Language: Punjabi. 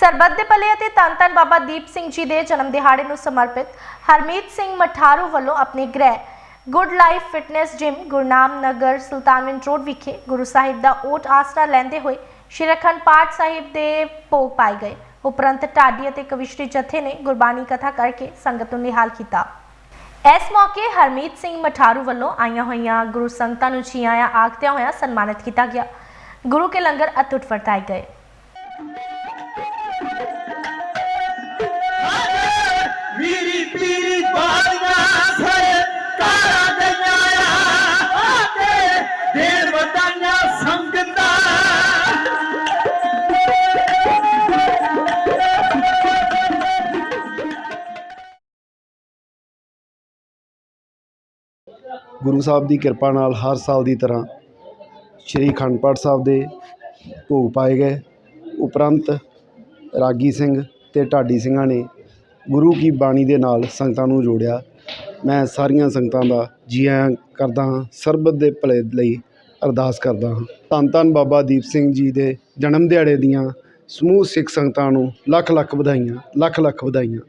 ਸਰਬੱਤ ਦੇ ਭਲੇ ਅਤੇ ਧੰਨ ਧੰਨ ਬਾਬਾ ਦੀਪ ਸਿੰਘ ਜੀ ਦੇ ਜਨਮ ਦਿਹਾੜੇ ਨੂੰ ਸਮਰਪਿਤ ਹਰਮੀਤ ਸਿੰਘ ਮਠਾਰੂ ਵੱਲੋਂ ਆਪਣੇ ਗ੍ਰਹਿ Good Life Fitness Gym Gurnam Nagar Sultanwind road ਵਿਖੇ ਗੁਰੂ ਸਾਹਿਬ ਦਾ ਓਟ ਆਸਰਾ ਲੈਂਦੇ ਹੋਏ ਸ਼੍ਰੀ ਅਖੰਡ ਪਾਠ ਸਾਹਿਬ ਦੇ ਭੋਗ ਪਾਏ ਗਏ। ਉਪਰੰਤ ਢਾਡੀ ਅਤੇ ਕਵਿਸ਼ਰੀ ਜਥੇ ਨੇ ਗੁਰਬਾਣੀ ਕਥਾ ਕਰਕੇ ਸੰਗਤ ਨੂੰ ਨਿਹਾਲ ਕੀਤਾ। ਇਸ ਮੌਕੇ ਹਰਮੀਤ ਸਿੰਘ ਮਠਾਰੂ ਵੱਲੋਂ ਆਈਆਂ ਹੋਈਆਂ ਗੁਰੂ ਸੰਗਤਾਂ ਨੂੰ ਜੀ ਆਇਆਂ ਆਖਦਿਆਂ ਹੋਇਆਂ ਸਨਮਾਨਿਤ ਕੀਤਾ ਗਿਆ। ਗੁਰੂ ਕੇ ਲੰਗਰ ਅਤੁੱਟ ਵਰਤਾਏ ਗਏ। ਗੁਰੂ ਸਾਹਿਬ ਦੀ ਕਿਰਪਾ ਨਾਲ ਹਰ ਸਾਲ ਦੀ ਤਰ੍ਹਾਂ ਸ਼੍ਰੀ ਅਖੰਡ ਪਾਠ ਸਾਹਿਬ ਦੇ ਭੋਗ ਪਾਏ ਗਏ। ਉਪਰੰਤ ਰਾਗੀ ਸਿੰਘ ਤੇ ਢਾਡੀ ਸਿੰਘਾਂ ਨੇ ਗੁਰੂ ਕੀ ਬਾਣੀ ਦੇ ਨਾਲ ਸੰਗਤਾਂ ਨੂੰ ਜੋੜਿਆ। ਮੈਂ ਸਾਰੀਆਂ ਸੰਗਤਾਂ ਦਾ ਜੀ ਆਇਆਂ ਕਰਦਾ ਹਾਂ। ਸਰਬਤ ਦੇ ਭਲੇ ਲਈ ਅਰਦਾਸ ਕਰਦਾ ਹਾਂ। ਧੰਨ ਧੰਨ ਬਾਬਾ ਦੀਪ ਸਿੰਘ ਜੀ ਦੇ ਜਨਮ ਦਿਹਾੜੇ ਦੀਆਂ ਸਮੂਹ ਸਿੱਖ ਸੰਗਤਾਂ ਨੂੰ ਲੱਖ ਲੱਖ ਵਧਾਈਆਂ, ਲੱਖ ਲੱਖ ਵਧਾਈਆਂ।